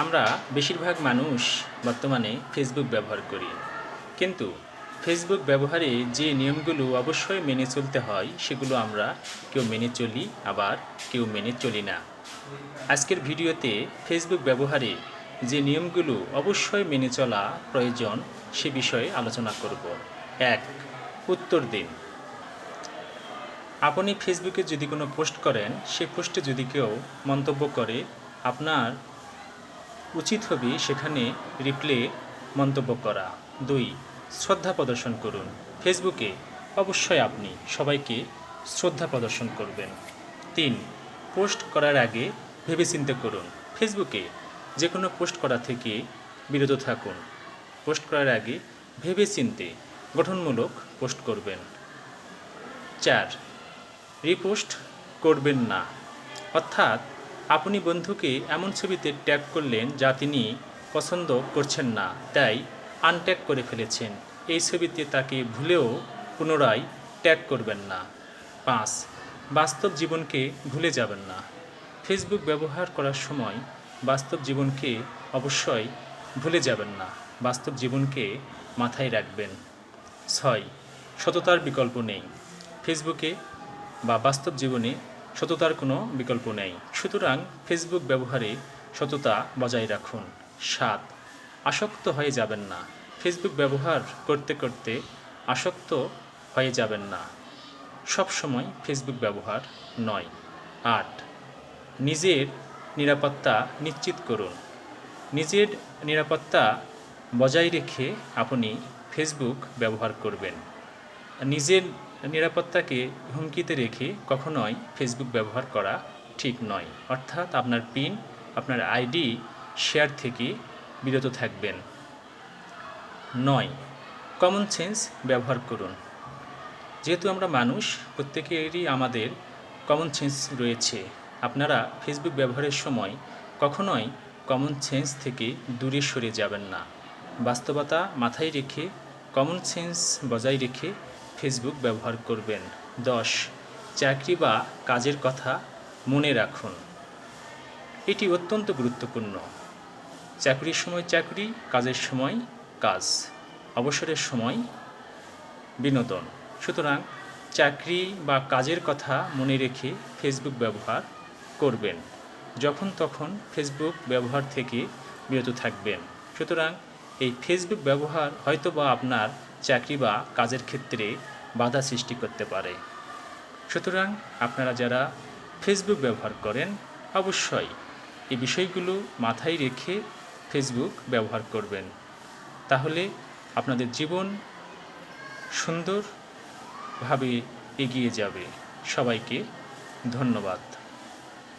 আমরা বেশিরভাগ মানুষ বর্তমানে ফেসবুক ব্যবহার করি। কিন্তু ফেসবুক ব্যবহারে যে নিয়মগুলো অবশ্যই মেনে চলতে হয়, সেগুলো আমরা কেউ মেনে চলি, আবার কেউ মেনে চলি না। আজকের ভিডিওতে ফেসবুক ব্যবহারে যে নিয়মগুলো অবশ্যই মেনে চলা প্রয়োজন, সে বিষয়ে আলোচনা করব। এক, উত্তর দিন। আপনি ফেসবুকে যদি কোনো পোস্ট করেন, সে পোস্টে যদি কেউ মন্তব্য করে, আপনার উচিত হবে সেখানে রিপ্লে মন্তব্য করা। দুই, শ্রদ্ধা প্রদর্শন করুন। ফেসবুকে অবশ্যই আপনি সবাইকে শ্রদ্ধা প্রদর্শন করবেন। তিন, পোস্ট করার আগে ভেবেচিন্তে করুন। ফেসবুকে যে কোনো পোস্ট করা থেকে বিরত থাকুন। পোস্ট করার আগে ভেবেচিন্তে গঠনমূলক পোস্ট করবেন। চার, রিপোস্ট করবেন না। অর্থাৎ আপনি বন্ধুকে এমন ছবিতে ট্যাগ করলেন যা তিনি পছন্দ করছেন না, তাই আনট্যাগ করে ফেলেছেন। এই ছবিতে তাকে ভুলেও পুনরায় ট্যাগ করবেন না। পাঁচ, বাস্তব জীবনকে ভুলে যাবেন না। ফেসবুক ব্যবহার করার সময় বাস্তব জীবনকে অবশ্যই ভুলে যাবেন না। বাস্তব জীবনকে মাথায় রাখবেন। ছয়, সততার বিকল্প নেই। ফেসবুকে বা বাস্তব জীবনে সততার কোনো বিকল্প নেই। সুতরাং ফেসবুক ব্যবহারে সততা বজায় রাখুন। সাত, আসক্ত হয়ে যাবেন না। ফেসবুক ব্যবহার করতে করতে আসক্ত হয়ে যাবেন না। সব সময় ফেসবুক ব্যবহার নয়। আট, নিজের নিরাপত্তা নিশ্চিত করুন। নিজের নিরাপত্তা বজায় রেখে আপনি ফেসবুক ব্যবহার করবেন। নিজের নিরাপত্তাকে হুমকিতে রেখে কখনোই ফেসবুক ব্যবহার করা ঠিক নয়। অর্থাৎ আপনার পিন আপনার আইডি শেয়ার থেকে বিরত থাকবেন। নয় কমন সেন্স ব্যবহার করুন। যেহেতু আমরা মানুষ, প্রত্যেকেরই আমাদের কমন সেন্স রয়েছে। আপনারা ফেসবুক ব্যবহারের সময় কখনোই কমন সেন্স থেকে দূরে সরে যাবেন না। বাস্তবতা মাথায় রেখে কমন সেন্স বজায় রেখে ফেসবুক ব্যবহার করবেন। দশ, চাকরি বা কাজের কথা মনে রাখুন। এটি অত্যন্ত গুরুত্বপূর্ণ। চাকরির সময় চাকরি, কাজের সময় কাজ। অবসরের সময় বিনোদন। সুতরাং চাকরি বা কাজের কথা মনে রেখে ফেসবুক ব্যবহার করবেন। যখন তখন ফেসবুক ব্যবহার থেকে বিরত থাকবেন। সুতরাং এই ফেসবুক ব্যবহার হয়তো বা আপনার চাকরি বা কাজের ক্ষেত্রে বাধা সৃষ্টি করতে পারে। সুতরাং আপনারা যারা ফেসবুক ব্যবহার করেন, অবশ্যই এই বিষয়গুলো মাথায় রেখে ফেসবুক ব্যবহার করবেন। তাহলে আপনাদের জীবন সুন্দরভাবে এগিয়ে যাবে। সবাইকে ধন্যবাদ।